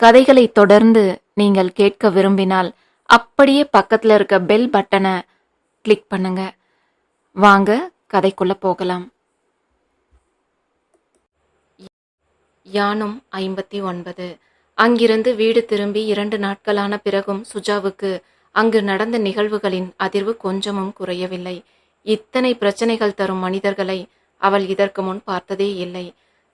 கதைகளை தொடர்ந்து நீங்கள் கேட்க விரும்பினால் அப்படியே பக்கத்தில் இருக்க பெல் பட்டனை கிளிக் பண்ணுங்க. வாங்க கதைக்குள்ள போகலாம். யானும் ஐம்பத்தி ஒன்பது. அங்கிருந்து வீடு திரும்பி இரண்டு நாட்களான பிறகும் சுஜாவுக்கு அங்கு நடந்த நிகழ்வுகளின் அதிர்வு கொஞ்சமும் குறையவில்லை. இத்தனை பிரச்சனைகள் தரும் மனிதர்களை அவள் இதற்கு முன் பார்த்ததே இல்லை.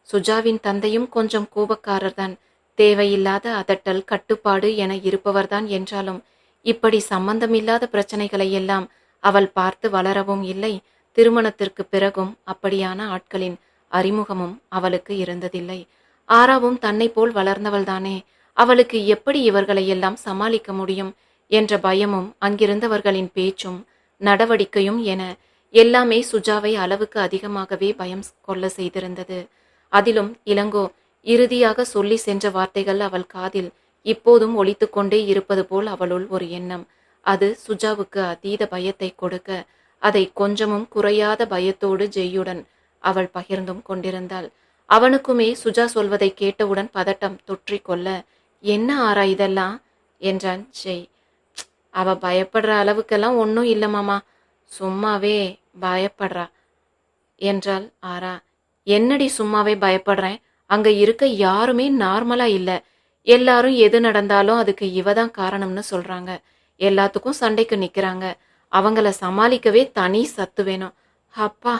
சுஜாவின் தந்தையும் கொஞ்சம் கோபக்காரர்தான். தேவையில்லாத அதட்டல் கட்டுப்பாடு என இருப்பவர்தான் என்றாலும் இப்படி சம்பந்தமில்லாத பிரச்சனைகளை எல்லாம் அவள் பார்த்து வளரவும் இல்லை. திருமணத்திற்கு பிறகும் அப்படியான ஆட்களின் அறிமுகமும் அவளுக்கு இருந்ததில்லை. ஆராவும் தன்னை போல் வளர்ந்தவள்தானே. அவளுக்கு எப்படி இவர்களை எல்லாம் சமாளிக்க முடியும் என்ற பயமும் அங்கிருந்தவர்களின் பேச்சும் நடவடிக்கையும் என எல்லாமே சுஜாவை அளவுக்கு அதிகமாகவே பயம் கொள்ள செய்திருந்தது. அதிலும் இளங்கோ இறுதியாக சொல்லி சென்ற வார்த்தைகள் அவள் காதில் இப்போதும் ஒலித்துக்கொண்டே இருப்பது போல் அவளுள் ஒரு எண்ணம். அது சுஜாவுக்கு அதீத பயத்தை கொடுக்க அதை கொஞ்சமும் குறையாத பயத்தோடு ஜெய்யுடன் அவள் பகிர்ந்தும் கொண்டிருந்தாள். அவனுக்குமே சுஜா சொல்வதை கேட்டவுடன் பதட்டம் தொற்றிக்கொள்ள என்ன ஆரா இதெல்லாம்? என்றான் ஜெய். அவ பயப்படுற அளவுக்கெல்லாம் ஒன்றும் இல்லை மாமா. சும்மாவே பயப்படுறா. என்றாள் ஆரா. என்னடி சும்மாவே பயப்படுறேன்? அங்க இருக்க யாருமே நார்மலா இல்ல. எல்லாரும் எது நடந்தாலும் அதுக்கு இவ தான் காரணம்னு சொல்றாங்க. எல்லாத்துக்கும் சண்டைக்கு நிக்கிறாங்க. அவங்கள சமாளிக்கவே தனி சத்து வேணும். அப்பா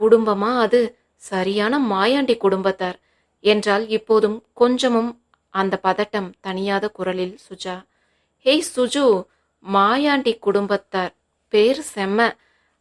குடும்பமா அது? சரியான மாயாண்டி குடும்பத்தார் என்றால் இப்போதும் கொஞ்சமும் அந்த பதட்டம் தனியாத குரலில் சுஜா. ஹேய் சுஜு மாயாண்டி குடும்பத்தார். பேர் செம்ம.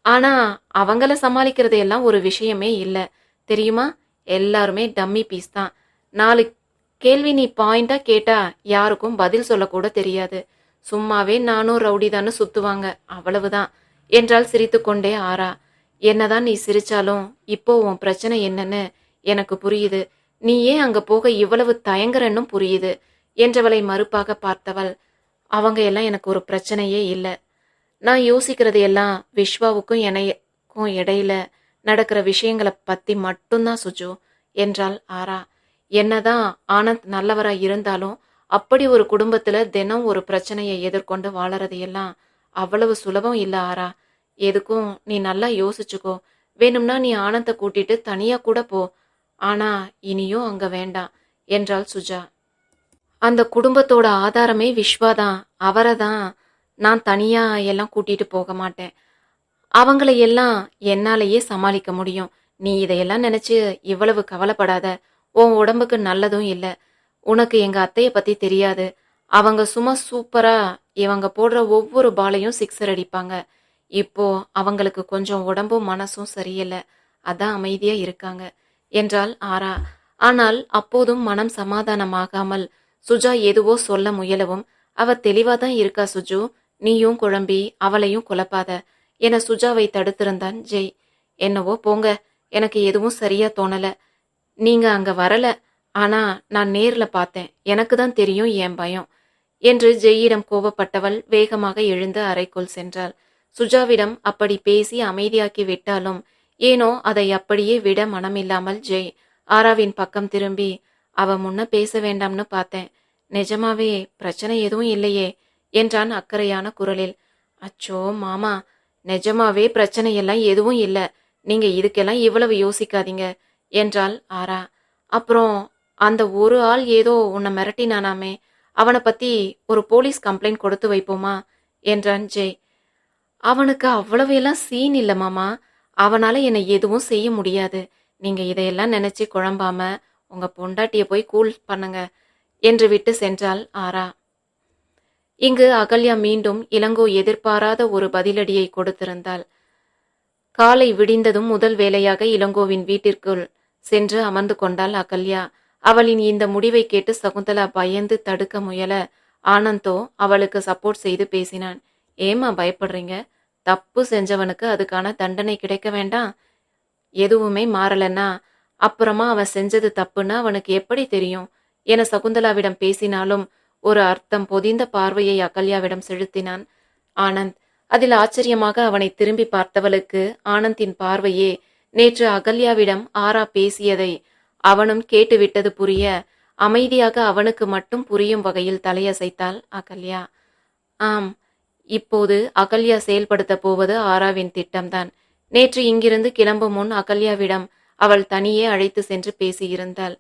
ஆனா அவங்கள சமாளிக்கிறது எல்லாம் ஒரு விஷயமே இல்லை. தெரியுமா? எல்லாருமே டம்மி பீஸ் தான். நாலு கேள்வி நீ பாயிண்டா கேட்டா யாருக்கும் பதில் சொல்லக்கூட தெரியாது. சும்மாவே நானும் ரவுடி தானு சுத்துவாங்க. அவ்வளவுதான். என்றால் சிரித்துக்கொண்டே ஆறா என்னதான் நீ சிரிச்சாலும் இப்போ உன் பிரச்சனை என்னன்னு எனக்கு புரியுது. நீ ஏன் அங்க போக இவ்வளவு தயங்குறன்னும் புரியுது என்றவளை மறுப்பாக பார்த்தவள். அவங்க எல்லாம் எனக்கு ஒரு பிரச்சனையே இல்லை. நான் யோசிக்கிறது எல்லாம் விஸ்வாவுக்கும் எனக்கும் இடையில. நடக்கிற விஷயங்களை பற்றி மட்டும்தான் சுஜு என்றாள் ஆரா. என்னதான் ஆனந்த் நல்லவராக இருந்தாலும் அப்படி ஒரு குடும்பத்தில் தினம் ஒரு பிரச்சனையை எதிர்கொண்டு வாழறது எல்லாம் அவ்வளவு சுலபம் இல்லை ஆரா. எதுக்கும் நீ நல்லா யோசிச்சுக்கோ. வேணும்னா நீ ஆனந்தை கூட்டிட்டு தனியாக கூட போ. ஆனா இனியும் அங்கே வேண்டாம் என்றாள் சுஜா. அந்த குடும்பத்தோட ஆதாரமே விஸ்வாதான் அவரை தான் நான் தனியாக எல்லாம் கூட்டிட்டு போக மாட்டேன். அவங்களையெல்லாம் எல்லாம் என்னாலேயே சமாளிக்க முடியும். நீ இதையெல்லாம் நினைச்சு இவ்வளவு கவலைப்படாத. உன் உடம்புக்கு நல்லதும் இல்லை. உனக்கு எங்க அத்தையை பத்தி தெரியாது. அவங்க சும்மா சூப்பரா இவங்க போடுற ஒவ்வொரு பாலையும் சிக்ஸர் அடிப்பாங்க. இப்போ அவங்களுக்கு கொஞ்சம் உடம்பும் மனசும் சரியில்லை. அதான் அமைதியா இருக்காங்க. என்றால் ஆரா. ஆனால் அப்போதும் மனம் சமாதானமாகாமல் சுஜா எதுவோ சொல்ல முயலவும் அவ தெளிவாதான் இருக்கா சுஜு. நீயும் குழம்பி அவளையும் குழப்பாத. என சுஜாவை தடுத்திருந்தான் ஜெய். என்னவோ போங்க. எனக்கு எதுவும் சரியா தோணல. நீங்க அங்க வரல. ஆனா நான் நேர்ல பார்த்தேன். எனக்கு தான் தெரியும் என் பயம் என்று ஜெய்யிடம் கோபப்பட்டவள் வேகமாக எழுந்து அறைக்குள் சென்றாள். சுஜாவிடம் அப்படி பேசி அமைதியாக்கி விட்டாலும் ஏனோ அதை அப்படியே விட மனமில்லாமல் ஜெய் ஆராவின் பக்கம் திரும்பி அவ முன்ன பேச வேண்டாம்னு பார்த்தேன். நிஜமாவே பிரச்சனை எதுவும் இல்லையே என்றான் அக்கறையான குரலில். அச்சோ மாமா. நிஜமாவே பிரச்சனையெல்லாம் எதுவும் இல்லை. நீங்க இதுக்கெல்லாம் இவ்வளவு யோசிக்காதீங்க என்றாள் ஆரா. அப்புறம் அந்த ஒரு ஆள் ஏதோ உன்னை மிரட்டினானாமே அவனை பத்தி ஒரு போலீஸ் கம்ப்ளைண்ட் கொடுத்து வைப்போமா என்றான் ஜெய். அவனுக்கு அவ்வளவு எல்லாம் சீன் இல்லை மாமா. அவனால என்னை எதுவும் செய்ய முடியாது. நீங்க இதையெல்லாம் நினைச்சு குழம்பாம உங்க பொண்டாட்டிய போய் கூல் பண்ணுங்க என்று விட்டு சென்றாள் ஆரா. இங்கு அகல்யா மீண்டும் இளங்கோ எதிர்பாராத ஒரு பதிலடியை கொடுத்திருந்தாள். காலை விடிந்ததும் முதல் வேலையாக இளங்கோவின் வீட்டிற்குள் சென்று அமர்ந்து கொண்டாள் அகல்யா. அவளின் இந்த முடிவை கேட்டு சகுந்தலா பயந்து தடுக்க முயல ஆனந்தோ அவளுக்கு சப்போர்ட் செய்து பேசினான். ஏமா பயப்படுறீங்க? தப்பு செஞ்சவனுக்கு அதுக்கான தண்டனை கிடைக்க வேண்டாம். எதுவுமே மாறலன்னா அப்புறமா அவன் செஞ்சது தப்புன்னு அவனுக்கு எப்படி தெரியும்? என சகுந்தலாவிடம் பேசினாலும் ஒரு அர்த்தம் பொதிந்த பார்வையை அகல்யாவிடம் செலுத்தினான். ஆனந்த் அதில் ஆச்சரியமாக அவனை திரும்பி பார்த்தவளுக்கு ஆனந்தின் பார்வையே நேற்று அகல்யாவிடம் ஆரா பேசியதை அவனும் கேட்டுவிட்டது புரிய அமைதியாக அவனுக்கு மட்டும் புரியும் வகையில் தலையசைத்தாள் அகல்யா. ஆம் இப்போது அகல்யா செயல்படுத்த போவது ஆராவின் திட்டம்தான். நேற்று இங்கிருந்து கிளம்பும் முன் அகல்யாவிடம் அவள் தனியே அழைத்து சென்று பேசியிருந்தாள்.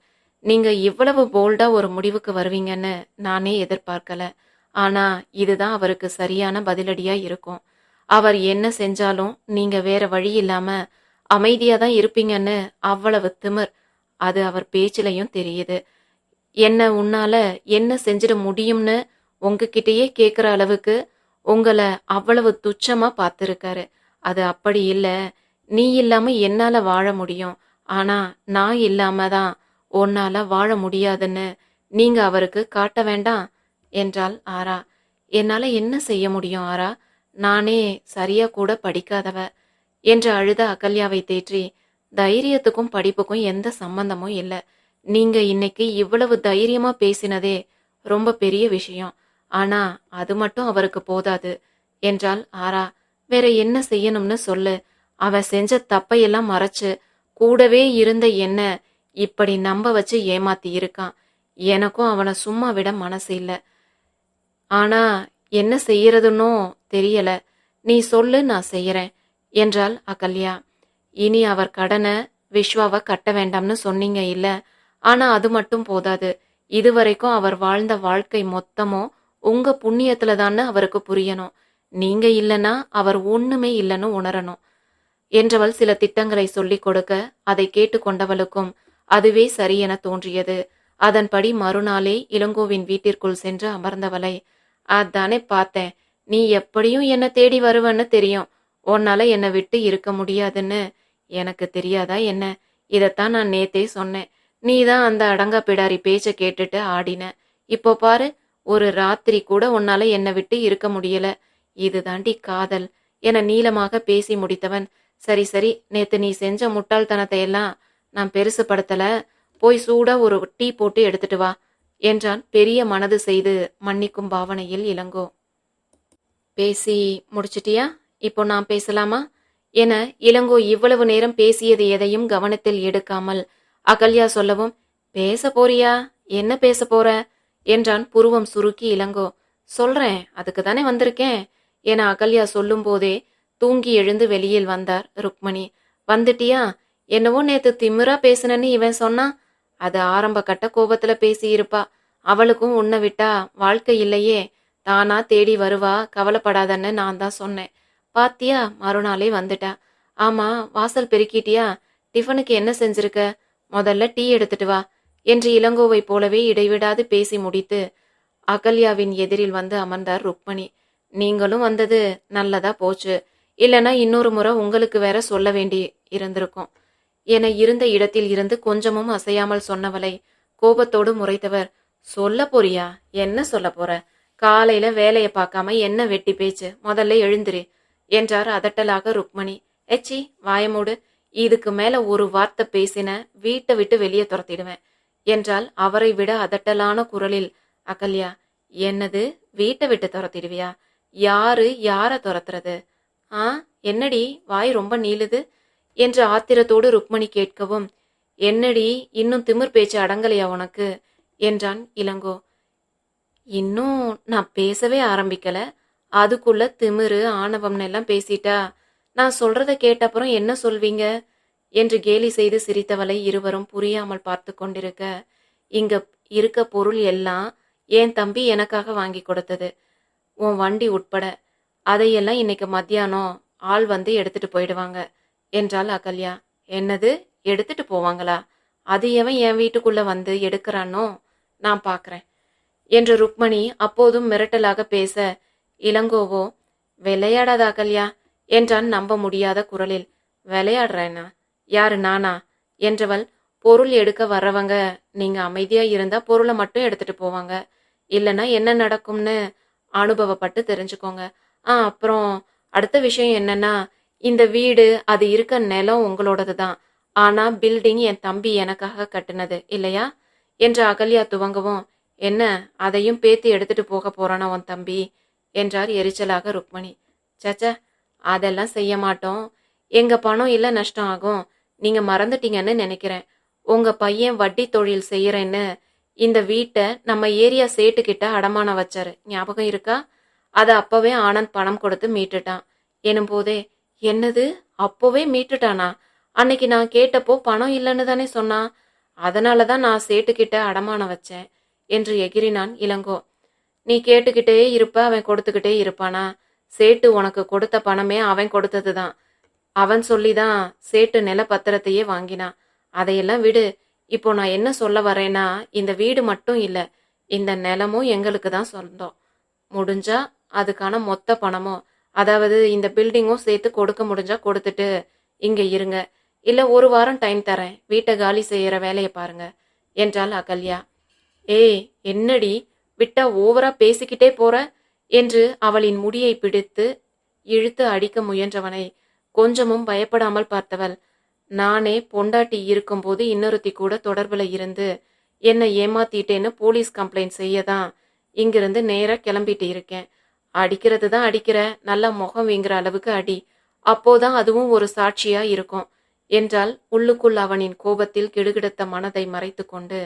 நீங்கள் இவ்வளவு போல்டாக ஒரு முடிவுக்கு வருவீங்கன்னு நானே எதிர்பார்க்கல. ஆனால் இதுதான் அவருக்கு சரியான பதிலடியாக இருக்கும். அவர் என்ன செஞ்சாலும் நீங்கள் வேற வழி இல்லாமல் அமைதியாக தான் இருப்பீங்கன்னு அவ்வளவு திமிர். அது அவர் பேச்சிலையும் தெரியுது. என்ன உன்னால என்ன செஞ்சிட முடியும்னு உங்ககிட்டயே கேட்குற அளவுக்கு உங்களை அவ்வளவு துச்சமாக பார்த்துருக்காரு. அது அப்படி இல்லை. நீ இல்லாமல் என்னால் வாழ முடியும். ஆனால் நான் இல்லாமல் தான் உன்னால வாழ முடியாதுன்னு நீங்க அவருக்கு காட்ட வேண்டாம் என்றாள் ஆரா. என்னால என்ன செய்ய முடியும் ஆரா? நானே சரியா கூட படிக்காதவ என்று அழுத அகல்யாவை தேற்றி. தைரியத்துக்கும் படிப்புக்கும் எந்த சம்பந்தமும் இல்லை. நீங்க இன்னைக்கு இவ்வளவு தைரியமா பேசினதே ரொம்ப பெரிய விஷயம். ஆனா அது மட்டும் அவருக்கு போதாது என்றால் ஆரா. வேற என்ன செய்யணும்னு சொல்லு. அவ செஞ்ச தப்பையெல்லாம் மறைச்சு கூடவே இருந்த என்ன இப்படி நம்ப வச்சு ஏமாத்தி இருக்கான். எனக்கும் அவனை சும்மா விட மனசு இல்லை. ஆனா என்ன செய்யறதுன்னோ தெரியல. நீ சொல்லு நான் செய்யறேன் என்றாள் அகல்யா. இனி அவர் கடனை விஸ்வாவை கட்ட வேண்டாம்னு சொன்னீங்க இல்ல. ஆனா அது மட்டும் போதாது. இதுவரைக்கும் அவர் வாழ்ந்த வாழ்க்கை மொத்தமும் உங்க புண்ணியத்துல தான்னு அவருக்கு புரியணும். நீங்க இல்லனா அவர் ஒண்ணுமே இல்லைன்னு உணரணும் என்றவள் சில திட்டங்களை சொல்லிக் கொடுக்க அதை கேட்டுக்கொண்டவளுக்கும் அதுவே சரியென தோன்றியது. அதன்படி மறுநாளே இளங்கோவின் வீட்டிற்குள் சென்று அமர்ந்தவளை அதானே பார்த்தேன். நீ எப்படியும் என்ன தேடி வருவன்னு தெரியும். உன்னால என்னை விட்டு இருக்க முடியாதுன்னு. எனக்கு தெரியாதா என்ன? இதைத்தான் நான் நேத்தே சொன்னேன். நீ தான் அந்த அடங்கா பிடாரி பேச்ச கேட்டுட்டு ஆடின. இப்போ பாரு ஒரு ராத்திரி கூட உன்னால என்னை விட்டு இருக்க முடியல. இதுதாண்டி காதல். என நீளமாக பேசி முடித்தவன் சரி சரி நேத்து நீ செஞ்ச முட்டாள்தனத்தை எல்லாம் நான் பெருசு பெருசுபடுத்தல போய் சூடாக ஒரு டீ போட்டு எடுத்துட்டு வா என்றான் பெரிய மனது செய்து மன்னிக்கும் பாவனையில் இளங்கோ. பேசி முடிச்சிட்டியா? இப்போ நான் பேசலாமா? என இளங்கோ இவ்வளவு நேரம் பேசியது எதையும் கவனத்தில் எடுக்காமல் அகல்யா சொல்லவும் பேச போறியா? என்ன பேச போற? என்றான் புருவம் சுருக்கி இளங்கோ. சொல்றேன் அதுக்கு தானே வந்திருக்கேன் என அகல்யா சொல்லும் போதே தூங்கி எழுந்து வெளியில் வந்தார் ருக்மணி. வந்துட்டியா? என்னவோ நேத்து திமிரா பேசுனன்னு இவன் சொன்னான் அது ஆரம்ப கட்ட கோபத்துல பேசியிருப்பா. அவளுக்கும் உன்னை விட்டா வாழ்க்கை இல்லையே தானா தேடி வருவா கவலைப்படாதன்னு நான் தான் சொன்னேன். பாத்தியா மறுநாளே வந்துட்டா. ஆமா வாசல் பெருக்கிட்டியா? டிஃபனுக்கு என்ன செஞ்சிருக்க? முதல்ல டீ எடுத்துட்டு வா என்று இளங்கோவை போலவே இடைவிடாது பேசி முடித்து அகல்யாவின் எதிரில் வந்து அமர்ந்தார் ருக்மணி. நீங்களும் வந்தது நல்லதா போச்சு. இல்லைன்னா இன்னொரு முறை உங்களுக்கு வேற சொல்ல வேண்டி இருந்திருக்கும். என இருந்த இடத்தில் இருந்து கொஞ்சமும் அசையாமல் சொன்னவளை கோபத்தோடு முறைத்தவர் சொல்ல போறியா? என்ன சொல்ல போற? காலையில வேலையை பார்க்காம என்ன வெட்டி பேச்சு? முதல்ல எழுந்துரு என்றார் அதட்டலாக ருக்மணி. எச்சி வாயமூடு இதுக்கு மேல ஒரு வார்த்தை பேசின வீட்டை விட்டு வெளியே துரத்திடுவேன் என்றால் அவரை விட அதட்டலான குரலில் அகல்யா என்னது? வீட்டை விட்டு துரத்திடுவியா? யாரு? யார துரத்துறது? ஆ என்னடி? வாய் ரொம்ப நீளுது. என்று ஆத்திரத்தோடு ருக்மணி கேட்கவும் என்னடி இன்னும் திமிர் பேச்சு அடங்கலையா உனக்கு? என்றான் இளங்கோ. இன்னும் நான் பேசவே ஆரம்பிக்கல. அதுக்குள்ள திமிரு ஆணவம்னு எல்லாம் பேசிட்டா நான் சொல்றத கேட்டப்புறம் என்ன சொல்வீங்க? என்று கேலி செய்து சிரித்தவளை இருவரும் புரியாமல் பார்த்து கொண்டிருக்க இங்க இருக்க பொருள் எல்லாம் என் தம்பி எனக்காக வாங்கி கொடுத்தது. உன் வண்டி உட்பட அதையெல்லாம் இன்னைக்கு மத்தியானம் ஆள் வந்து எடுத்துட்டு போயிடுவாங்க. என்றாள் அகல்யா. என்னது? எடுத்துட்டு போவாங்களா? அது எவன் என் வீட்டுக்குள்ள வந்து எடுக்கிறானோ? நான் பார்க்கறேன் என்று ருக்மணி அப்போதும் மிரட்டலாக பேச இளங்கோவோ விளையாடாத அகல்யா என்றான் நம்ப முடியாத குரலில். விளையாடுறேனா? யாரு நானா? என்றவள் பொருள் எடுக்க வர்றவங்க. நீங்க அமைதியா இருந்தா பொருளை மட்டும் எடுத்துட்டு போவாங்க. இல்லைன்னா என்ன நடக்கும்னு அனுபவப்பட்டு தெரிஞ்சுக்கோங்க. ஆ அப்புறம் அடுத்த விஷயம் என்னன்னா இந்த வீடு அது இருக்க நிலம் உங்களோடது தான் ஆனா பில்டிங் என் தம்பி எனக்காக கட்டினது இல்லையா? என்று அகல்யா துவங்கவும் என்ன அதையும் பேத்தி எடுத்துட்டு போக போறானா உன் தம்பி? என்றார் எரிச்சலாக ருக்மணி. சச்ச அதெல்லாம் செய்ய மாட்டோம். எங்க பணம் இல்ல நஷ்டம் ஆகும். நீங்க மறந்துட்டீங்கன்னு நினைக்கிறேன். உங்க பையன் வட்டி தொழில் செய்யறேன்னு இந்த வீட்டை நம்ம ஏரியா சேட்டுக்கிட்ட அடமானம் வச்சாரு. ஞாபகம் இருக்கா? அதை அப்பவே ஆனந்த் பணம் கொடுத்து மீட்டுட்டான். எனும் போதே என்னது? அப்போவே மீட்டுட்டானா? அன்னைக்கு நான் கேட்டப்போ பணம் இல்லைன்னு தானே சொன்னான் அதனால தான் நான் சேட்டுக்கிட்ட அடமானம் வச்சேன் என்று எகிரினான் இளங்கோ. நீ கேட்டுக்கிட்டே இருப்ப அவன் கொடுத்துக்கிட்டே இருப்பானா? சேட்டு உனக்கு கொடுத்த பணமே அவன் கொடுத்தது தான் அவன் சொல்லிதான் சேட்டு நில பத்திரத்தையே வாங்கினான் அதையெல்லாம் விடு. இப்போ நான் என்ன சொல்ல வரேன்னா இந்த வீடு மட்டும் இல்லை இந்த நிலமும் எங்களுக்கு தான் சொந்தம். முடிஞ்சா அதுக்கான மொத்த பணமும். அதாவது இந்த பில்டிங்கும் சேர்த்து கொடுக்க முடிஞ்சா கொடுத்துட்டு இங்க இருங்க. இல்ல ஒரு வாரம் டைம் தரேன். வீட்டை காலி செய்யற வேலையை பாருங்க என்றாள் அகல்யா. ஏய் என்னடி? விட்டா ஓவரா பேசிக்கிட்டே போற? என்று அவளின் முடியை பிடித்து இழுத்து அடிக்க முயன்றவனை கொஞ்சமும் பயப்படாமல் பார்த்தவள் நானே பொண்டாட்டி இருக்கும்போது இன்னொருத்தி கூட தொடர்புல இருந்து என்னை ஏமாத்திட்டேன்னு போலீஸ் கம்ப்ளைண்ட் செய்ய தான் இங்கிருந்து நேராக கிளம்பிட்டு இருக்கேன். அடிக்கிறது தான் அடிக்கிற. நல்லா முகம் வீங்குற அளவுக்கு அடி. அப்போதான் அதுவும் ஒரு சாட்சியா இருக்கும். என்றால் உள்ளுக்குள் அவனின் கோபத்தில் கிடுகிடுத்த மனதை மறைத்துக்கொண்டு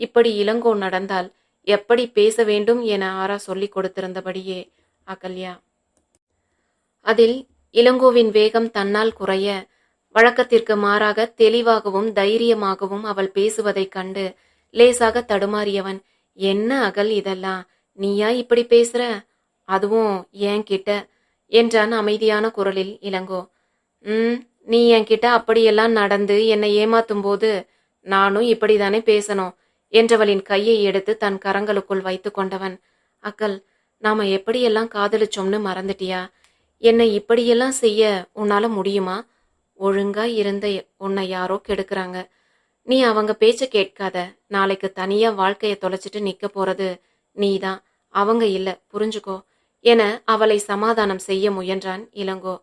இப்படி இளங்கோ நடந்தால் எப்படி பேச வேண்டும் என ஆரா சொல்லிக் கொடுத்திருந்தபடியே அகல்யா. அதில் இளங்கோவின் வேகம் தன்னால் குறைய வழக்கத்திற்கு மாறாக தெளிவாகவும் தைரியமாகவும் அவள் பேசுவதைக் கண்டு லேசாக தடுமாறியவன் என்ன அகல் இதெல்லாம்? நீயா இப்படி பேசுற? அதுவும் ஏன் கிட்ட என்றான் அமைதியான குரலில் இளங்கோ. ம் நீ என்கிட்ட அப்படியெல்லாம் நடந்து என்னை ஏமாத்தும் போது நானும் இப்படிதானே பேசணும் என்றவளின் கையை எடுத்து தன் கரங்களுக்குள் வைத்து கொண்டவன். அக்கல் நாம எப்படியெல்லாம் காதலிச்சோம்னு மறந்துட்டியா? என்னை இப்படியெல்லாம் செய்ய உன்னால முடியுமா? ஒழுங்கா இருந்த உன்னை யாரோ கெடுக்கிறாங்க. நீ அவங்க பேச்ச கேட்காத. நாளைக்கு தனியா வாழ்க்கைய தொலைச்சிட்டு நிக்க போறது நீதான். அவங்க இல்ல புரிஞ்சுக்கோ. என அவளை சமாதானம் செய்ய முயன்றான் இளங்கோ.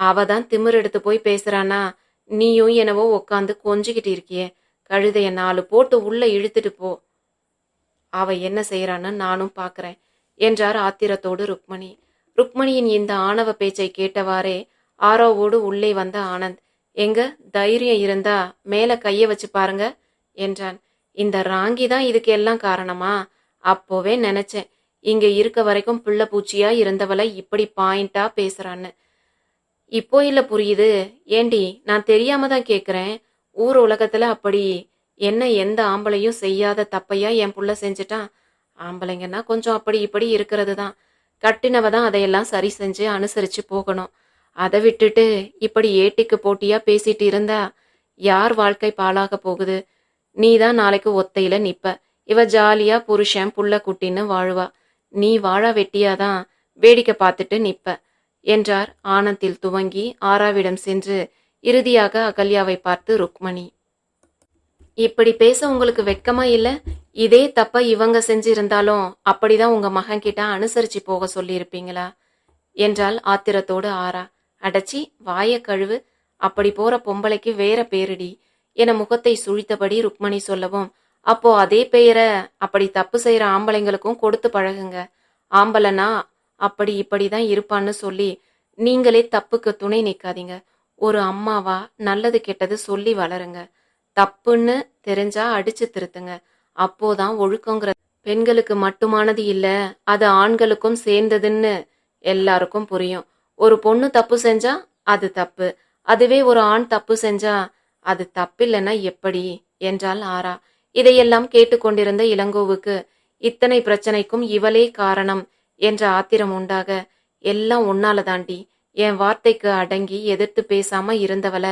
அவ தான் திமிர் எடுத்து போய் பேசுறானா? நீயும் என்னவோ உக்காந்து கொஞ்சிக்கிட்டு இருக்கியே. கழுதைய நாலு போட்டு உள்ள இழுத்துட்டு போ. அவ என்ன செய்யறான்னு நானும் பாக்குறேன் என்றார் ஆத்திரத்தோடு ருக்மணி. ருக்மணியின் இந்த ஆணவ பேச்சை கேட்டவாறே ஆரோவோடு உள்ளே வந்த ஆனந்த். எங்க? தைரியம் இருந்தா மேல கைய வச்சு பாருங்க என்றான். இந்த ராங்கி தான் இதுக்கு எல்லாம் காரணமா? அப்போவே நினைச்சேன். இங்க இருக்க வரைக்கும் புள்ள பூச்சியா இருந்தவளை இப்படி பாயிண்டா பேசுறான்னு. இப்போ இல்ல புரியுது. ஏண்டி நான் தெரியாம தான் கேக்குறேன். ஊர் உலகத்துல அப்படி என்ன எந்த ஆம்பளையும் செய்யாத தப்பையா என் புள்ள செஞ்சுட்டான்? ஆம்பளைங்கன்னா கொஞ்சம் அப்படி இப்படி இருக்கிறது தான் கட்டினவ தான் அதையெல்லாம் சரி செஞ்சு அனுசரிச்சு போகணும். அதை விட்டுட்டு இப்படி ஏட்டிக்கு போட்டியா பேசிட்டு இருந்தா யார் வாழ்க்கை பாழாக போகுது? நீ தான் நாளைக்கு ஒத்தையில நிப்ப. இவ ஜாலியா புருஷன் புள்ள குட்டின்னு வாழுவா. நீ வாழ வெட்டியாதான் வேடிக்கை பார்த்துட்டு நிப்ப என்றார் ஆனந்தில் துவங்கி ஆராவிடம் சென்று இறுதியாக அகல்யாவை பார்த்து ருக்மணி. இப்படி பேச உங்களுக்கு வெட்கமா இல்ல? இதே தப்ப இவங்க செஞ்சிருந்தாலும் அப்படிதான் உங்க மகன் கிட்ட அனுசரிச்சு போக சொல்லியிருப்பீங்களா? என்றால் ஆத்திரத்தோடு ஆரா அடச்சி வாய கழுவு. அப்படி போற பொம்பளைக்கு வேற பேரிடி என முகத்தை சுழித்தபடி ருக்மணி சொல்லவும் அப்போ அதே பெயரை அப்படி தப்பு செய்யற ஆம்பளைங்களுக்கும் கொடுத்து பழகுங்க. ஆம்பளைனா அப்படி இப்படி தான் இருப்பான்னு சொல்லி நீங்களே தப்புக்கு துணை நிற்காதீங்க ஒரு அம்மாவா நல்லது கெட்டது சொல்லி வளருங்க. தப்புன்னு தெரிஞ்சா அடிச்சு திருத்துங்க. அப்போதான் ஒழுக்கங்கிற பெண்களுக்கு மட்டுமானது இல்ல அது ஆண்களுக்கும் சேர்ந்ததுன்னு எல்லாருக்கும் புரியும். ஒரு பொண்ணு தப்பு செஞ்சா அது தப்பு. அதுவே ஒரு ஆண் தப்பு செஞ்சா அது தப்பில்லைன்னா எப்படி? என்றால் ஆரா இதையெல்லாம் கேட்டுக்கொண்டிருந்த இளங்கோவுக்கு இத்தனை பிரச்சனைக்கும் இவளே காரணம் என்ற ஆத்திரம் உண்டாக எல்லாம் உன்னால தாண்டி என் வார்த்தைக்கு அடங்கி எதிர்த்து பேசாம இருந்தவள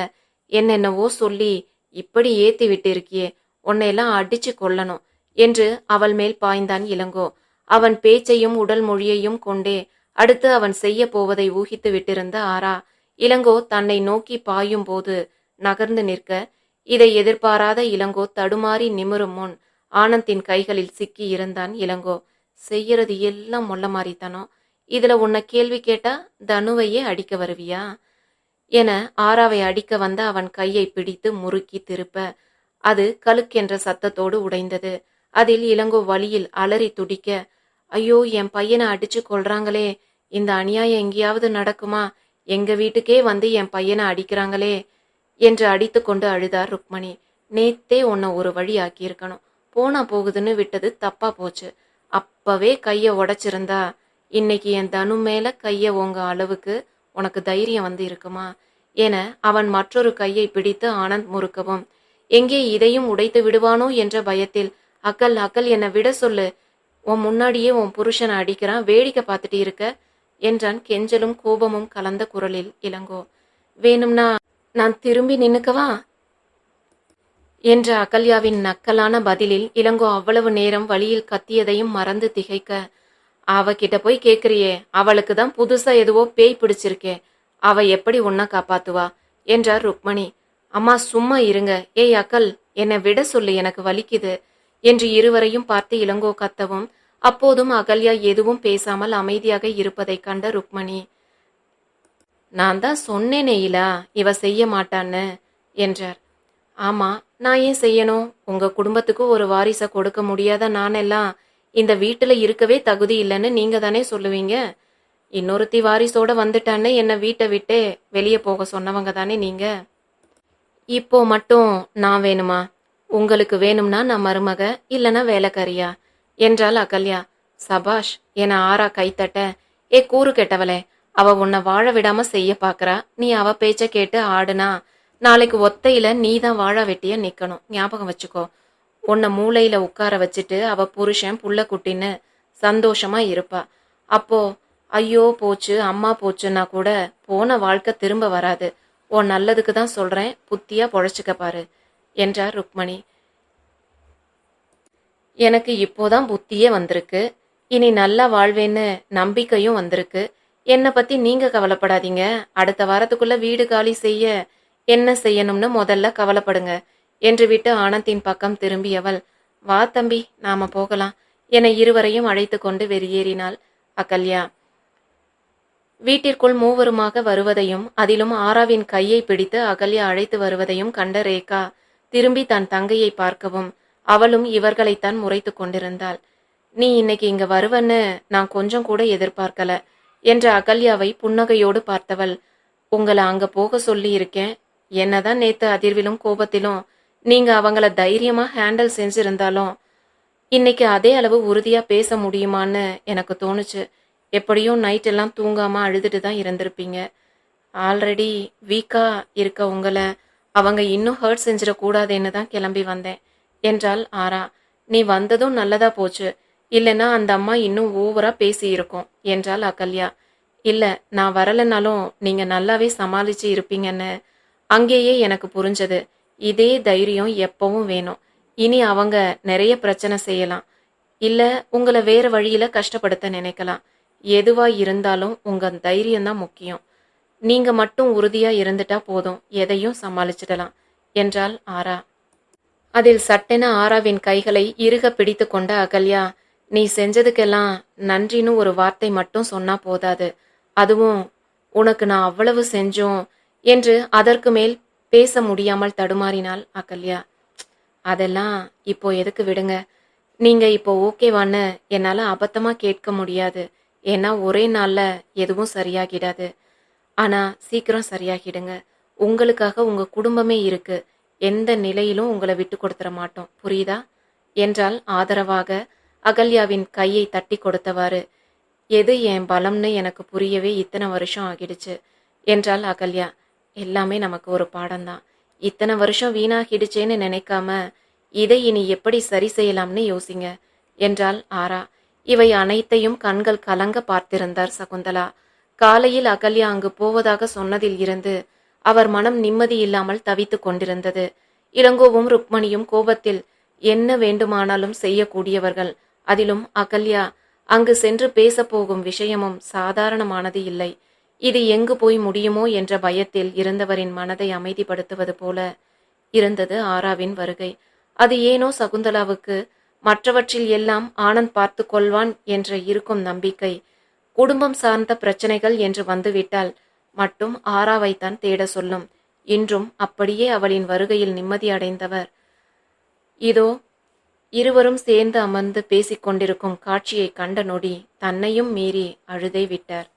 என்னென்னவோ சொல்லி இப்படி ஏத்தி விட்டிருக்கியே உன்னையெல்லாம் அடிச்சு கொல்லணும் என்று அவள் மேல் பாய்ந்தான் இளங்கோ. அவன் பேச்சையும் உடல் மொழியையும் கொண்டே அடுத்து அவன் செய்ய போவதை ஊகித்து விட்டிருந்த ஆரா இளங்கோ தன்னை நோக்கி பாயும் போது நகர்ந்து நிற்க இதை எதிர்பாராத இளங்கோ தடுமாறி நிமிரும் முன் ஆனந்தின் கைகளில் சிக்கி இருந்தான் இளங்கோ. செய்யறது எல்லாம் முள்ள மாதிரித்தானோ இதுல உன்னை கேள்வி கேட்டா தனுவையே அடிக்க வருவியா? என ஆறாவை அடிக்க வந்த அவன் கையை பிடித்து முறுக்கி திருப்ப அது கலுக்கென்ற சத்தத்தோடு உடைந்தது. அதில் இளங்கோ வழியில் அலறி துடிக்க ஐயோ என் பையனை அடிச்சு கொள்றாங்களே இந்த அநியாயம் எங்கேயாவது நடக்குமா? எங்க வீட்டுக்கே வந்து என் பையனை அடிக்கிறாங்களே. என்று அடித்துக்கொண்டு அழுதார் ருக்மணி. நேத்தே உன்னை ஒரு வழி ஆக்கியிருக்கணும். போனா போகுதுன்னு விட்டது தப்பா போச்சு. அப்பவே கைய உடைச்சிருந்தா இன்னைக்கு என் தனு மேல கைய ஓங்க அளவுக்கு உனக்கு தைரியம் வந்து இருக்குமா? என அவன் மற்றொரு கையை பிடித்து ஆனந்த் முறுக்கவும். எங்கே இதையும் உடைத்து விடுவானோ? என்ற பயத்தில் அக்கல் அக்கல் என்னை விட சொல்லு. உன் முன்னாடியே உன் புருஷனை அடிக்கிறான். வேடிக்கை பார்த்துட்டு இருக்க என்றான் கெஞ்சலும் கோபமும் கலந்த குரலில் இளங்கோ. வேணும்னா நான் திரும்பி நின்னுக்கவா? என்ற அகல்யாவின் நக்கலான பதிலில் இளங்கோ அவ்வளவு நேரம் வழியில் கத்தியதையும் மறந்து திகைக்க அவகிட்ட போய் கேக்குறியே அவளுக்கு தான் புதுசா எதுவோ பேய் பிடிச்சிருக்கே அவ எப்படி உன்னை காப்பாத்துவா? என்றார் ருக்மணி. அம்மா சும்மா இருங்க. ஏய் அக்கல் என்னை விட சொல்லு எனக்கு வலிக்குது என்று இருவரையும் பார்த்து இளங்கோ கத்தவும் அப்போதும் அகல்யா எதுவும் பேசாமல் அமைதியாக இருப்பதைக் கண்ட ருக்மணி. நான் தான் சொன்னேனே இலா இவ செய்ய மாட்டான்னு என்றார். ஆமா நான் ஏன் செய்யணும்? உங்க குடும்பத்துக்கு ஒரு வாரிசை கொடுக்க முடியாத நானெல்லாம் இந்த வீட்டில் இருக்கவே தகுதி இல்லைன்னு நீங்க தானே சொல்லுவீங்க? இன்னொருத்தி வாரிசோட வந்துட்டான்னு என்னை வீட்டை விட்டே வெளியே போக சொன்னவங்க தானே நீங்க? இப்போ மட்டும் நான் வேணுமா? உங்களுக்கு வேணும்னா நான் மருமக இல்லைன்னா வேலைக்காரியா? என்றால் அகல்யா. சபாஷ் என ஆறா கைத்தட்ட ஏ கூறு கெட்டவளே அவ உன்னை வாழ விடாம செய்ய பாக்குறா. நீ அவ பேச்ச கேட்டு ஆடுனா நாளைக்கு ஒத்தையில நீ தான் வாழ வெட்டிய நிக்கணும். ஞாபகம் வச்சுக்கோ. உன்னை மூளையில உட்கார வச்சுட்டு அவ புருஷன் புள்ள குட்டின்னு சந்தோஷமா இருப்பா. அப்போ ஐயோ போச்சு அம்மா போச்சுன்னா கூட போன வாழ்க்கை திரும்ப வராது. உன் நல்லதுக்கு தான் சொல்றேன். புத்தியா பொழைச்சிக்க பாரு என்றார் ருக்மணி. எனக்கு இப்போதான் புத்தியே வந்திருக்கு. இனி நல்லா வாழ்வேன்னு நம்பிக்கையும் வந்திருக்கு. என்னை பத்தி நீங்க கவலைப்படாதீங்க. அடுத்த வாரத்துக்குள்ள வீடு காலி செய்ய என்ன செய்யணும்னு முதல்ல கவலைப்படுங்க. என்று விட்டு ஆனந்தின் பக்கம் திரும்பியவள் வா தம்பி நாம போகலாம். என இருவரையும் அழைத்து கொண்டு வெளியேறினாள் அகல்யா. வீட்டிற்குள் மூவருமாக வருவதையும் அதிலும் ஆராவின் கையை பிடித்து அகல்யா அழைத்து வருவதையும் கண்ட ரேகா திரும்பி தன் தங்கையை பார்க்கவும் அவளும் இவர்களைத்தான் முறைத்து கொண்டிருந்தாள். நீ இன்னைக்கு இங்க வருவன்னு நான் கொஞ்சம் கூட எதிர்பார்க்கல. என்ற அகல்யாவை புன்னகையோடு பார்த்தவள். உங்களை அங்க போக சொல்லி இருக்கேன் என்னதான் நேத்து அதிர்விலும் கோபத்திலும் நீங்க அவங்கள தைரியமா ஹேண்டில் செஞ்சிருந்தாலும் இன்னைக்கு அதே அளவு உறுதியா பேச முடியுமான்னு எனக்கு தோணுச்சு. எப்படியும் நைட் எல்லாம் தூங்காம அழுதுட்டு தான் இருந்திருப்பீங்க. ஆல்ரெடி வீக்கா இருக்க உங்களை அவங்க இன்னும் ஹர்ட் செஞ்சிடக்கூடாதுன்னு தான் கிளம்பி வந்தேன் என்றாள் ஆரா. நீ வந்ததும் நல்லதா போச்சு. இல்லைன்னா அந்த அம்மா இன்னும் ஓவரா பேசி இருக்கும். என்றாள் அகல்யா. இல்ல நான் வரலைனாலும் நீங்க நல்லாவே சமாளிச்சு இருப்பீங்கன்னு அங்கேயே எனக்கு புரிஞ்சது. இதே தைரியம் எப்பவும் வேணும். இனி அவங்க நிறைய பிரச்சனை செய்யலாம். இல்ல உங்களை வேற வழியில கஷ்டப்படுத்த நினைக்கலாம். எதுவா இருந்தாலும் உங்க தைரியம்தான் முக்கியம். நீங்க மட்டும் உறுதியா இருந்துட்டா போதும். எதையும் சமாளிச்சிடலாம் என்றாள் ஆரா. அதில் சட்டென ஆராவின் கைகளை இறுக பிடித்து கொண்ட அகல்யா நீ செஞ்சதுக்கெல்லாம் நன்றின்னு ஒரு வார்த்தை மட்டும் சொன்னா போதாது. அதுவும் உனக்கு நான் அவ்வளவு செஞ்சோம் என்று அதற்கு மேல் பேச முடியாமல் தடுமாறினாள் அகல்யா. அதெல்லாம் இப்போ எதுக்கு விடுங்க. நீங்க இப்போ ஓகேவான்னு என்னால அபத்தமா கேட்க முடியாது. ஏன்னா ஒரே நாள்ல எதுவும் சரியாகிடாது. ஆனா சீக்கிரம் சரியாகிடுங்க. உங்களுக்காக உங்க குடும்பமே இருக்கு. எந்த நிலையிலும் உங்களை விட்டு கொடுத்துட மாட்டோம். புரியுதா? என்றால் ஆதரவாக அகல்யாவின் கையை தட்டி கொடுத்தவாறு எது என் பலம்னு எனக்கு புரியவே இத்தனை வருஷம் ஆகிடுச்சு என்றால் அகல்யா. எல்லாமே நமக்கு ஒரு பாடம்தான். இத்தனை வருஷம் வீணாகிடுச்சேன்னு நினைக்காம இதை இனி எப்படி சரி செய்யலாம்னு யோசிங்க என்றாள் ஆரா. இவை அனைத்தையும் கண்கள் கலங்க பார்த்திருந்தார் சகுந்தலா. காலையில் அகல்யா அங்கு போவதாக சொன்னதில் இருந்து அவர் மனம் நிம்மதி இல்லாமல் தவித்துக் கொண்டிருந்தது. இளங்கோவும் ருக்மணியும் கோபத்தில் என்ன வேண்டுமானாலும் செய்யக்கூடியவர்கள் அதிலும் அகல்யா அங்கு சென்று பேசப் போகும் விஷயமும் சாதாரணமானது இல்லை. இது எங்கு போய் முடியுமோ என்ற பயத்தில் இருந்தவரின் மனதை அமைதிப்படுத்துவது போல இருந்தது ஆராவின் வருகை. அது ஏனோ சகுந்தலாவுக்கு மற்றவற்றில் எல்லாம் ஆனந்த் பார்த்து கொள்வான் என்ற இருக்கும் நம்பிக்கை குடும்பம் சார்ந்த பிரச்சனைகள் என்று வந்துவிட்டால் மட்டும் ஆராவைத்தான் தேட சொல்லும். இன்றும் அப்படியே அவளின் வருகையில் நிம்மதியடைந்தவர் இதோ இருவரும் சேர்ந்து அமர்ந்து பேசிக் கொண்டிருக்கும் காட்சியை கண்ட நொடி தன்னையும் மீறி அழுதே விட்டார்.